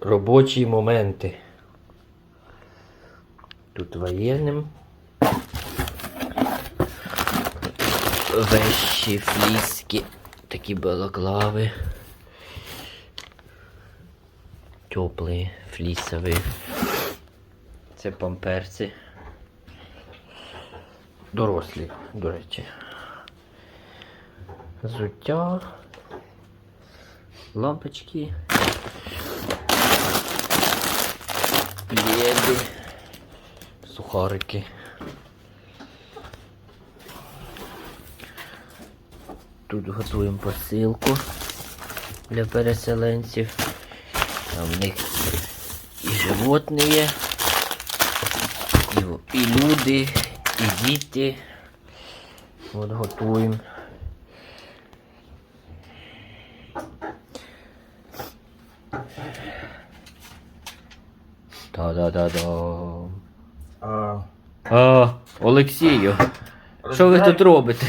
робочі моменти. Тут воєнним. Вещі, фліски, такі балаклави. Теплі, флісові. Це памперси. Дорослі, до речі. Зуття. Лампочки. Пледи. Сухарики. Тут готуємо посилку для переселенців. Там в них і животні є, і, і люди, і діти. От готуємо. Та-да-да-да. А, А, Олексію, що ви тут робите?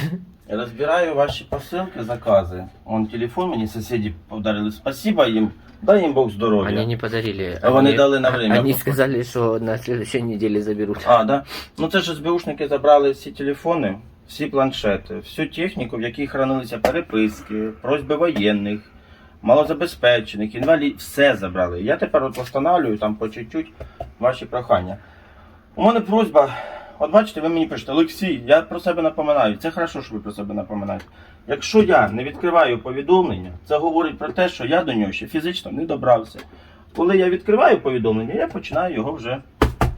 Розбираю ваші посилки, закази. Он телефон мені сусіди подарили. Спасибо їм. Дай їм Бог здоров'я. Они не подарили. А вони дали на время. Они сказали, что на следующей неделе заберут. А, да? Ну це ж СБУшники забрали всі телефони, всі планшети, всю техніку, в якій хранилися переписки, просьби воєнних, малозабезпечених, інвалідів, все забрали. Я тепер от встановлюю там по чуть-чуть ваші прохання. У мене просьба, от бачите, ви мені пишете, Олексій, я про себе напоминаю. Це хорошо, що ви про себе напоминаєте. Якщо я не відкриваю повідомлення, це говорить про те, що я до нього ще фізично не добрався. Коли я відкриваю повідомлення, я починаю його вже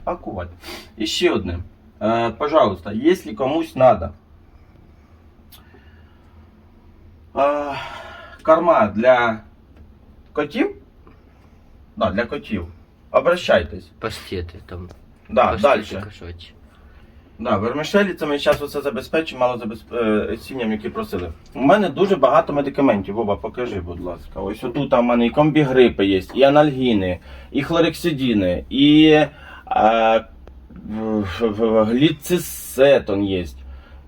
пакувати. І ще одне. Е, пожалуйста, якщо комусь е, корма для котів, да, для котів, обращайтесь. Паштеты там. Да, дальше. кошачьи. Да, вермишелі це ми зараз оце забезпечимо, мало забезп... е, сім'ям, які просили. У мене дуже багато медикаментів. Вова, покажи, будь ласка. Ось отут у мене і комбігрипи є, і анальгіни, і хлорексидіни, і е, гліцисетон є.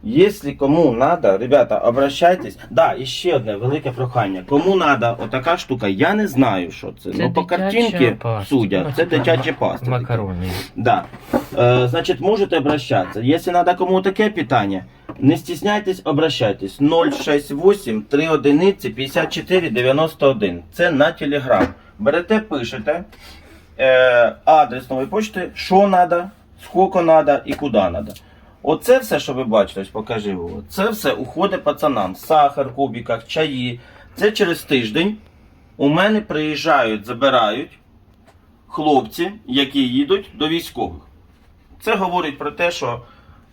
Якщо кому надо, ребята, обращайтесь. Да, і ще одне велике прохання. Кому надо отака штука, я не знаю, що це. ну по картинці судять, це дитячі пасти. Макароны. Да. Э, значит, можете обращаться. Если надо кому таке питання, не стесняйтесь, обращайтесь. 068 3 одиниці 54 91. Це на телеграм. Берете, пишете е, адрес нової почти, що надо, скільки надо і куди надо. Оце все, що ви бачите, ось покажи Вова, Це все уходить пацанам. Сахар, в кубиках, чаї. Це через тиждень у мене приїжджають, забирають хлопці, які їдуть до військових. Це говорить про те, що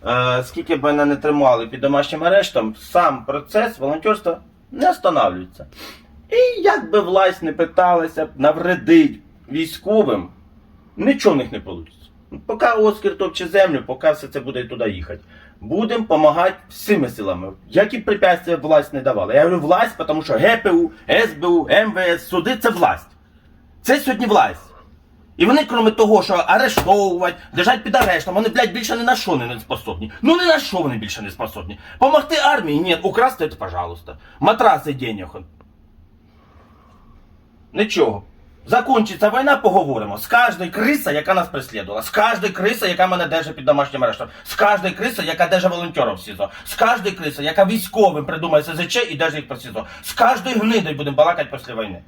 е, скільки б мене не тримали під домашнім арештом, сам процес волонтерства не останавлюється. І як би власть не питалася навредить військовим, нічого в них не вийде. Поки Оскар топче землю, поки все це буде туди їхати. Будемо допомагати всіми силами. Які препятствия власть не давала. Я говорю власть, тому що ГПУ, СБУ, МВС, суди це власть. Це сьогодні власть. І вони, крім того, що арештовувати, держать під арештом, вони, блядь, більше ні на що не способні. Ну ні на що вони більше не способні. Помогти армії? Ні, украсти пожалуйста. Матраси денег. Нічого. Закінчиться війна, поговоримо. З кожної криса, яка нас преслідувала, з кожної криса, яка мене держить під домашнім арештом, з кожної криса, яка держить волонтером в СІЗО, з кожної криса, яка військовим придумає СЗЧ і держить їх по СІЗО. З кожної гниди будемо балакати після війни.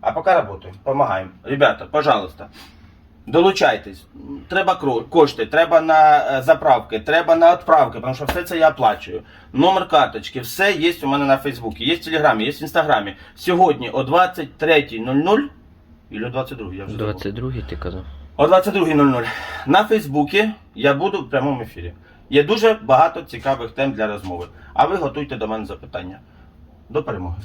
А поки працюємо, допомагаємо. Ребята, пожалуйста, долучайтесь. Треба кошти, треба на е, заправки, треба на відправки, тому що все це я оплачую. Номер карточки, все є у мене на Фейсбуці, є в Телеграмі, є в Інстаграмі. Сьогодні о 23.00 і о 22 я вже забув. 22 ты казав. О 22.00 на Фейсбуці я буду в прямому ефірі. Є дуже багато цікавих тем для розмови. А ви готуйте до мене запитання. До перемоги.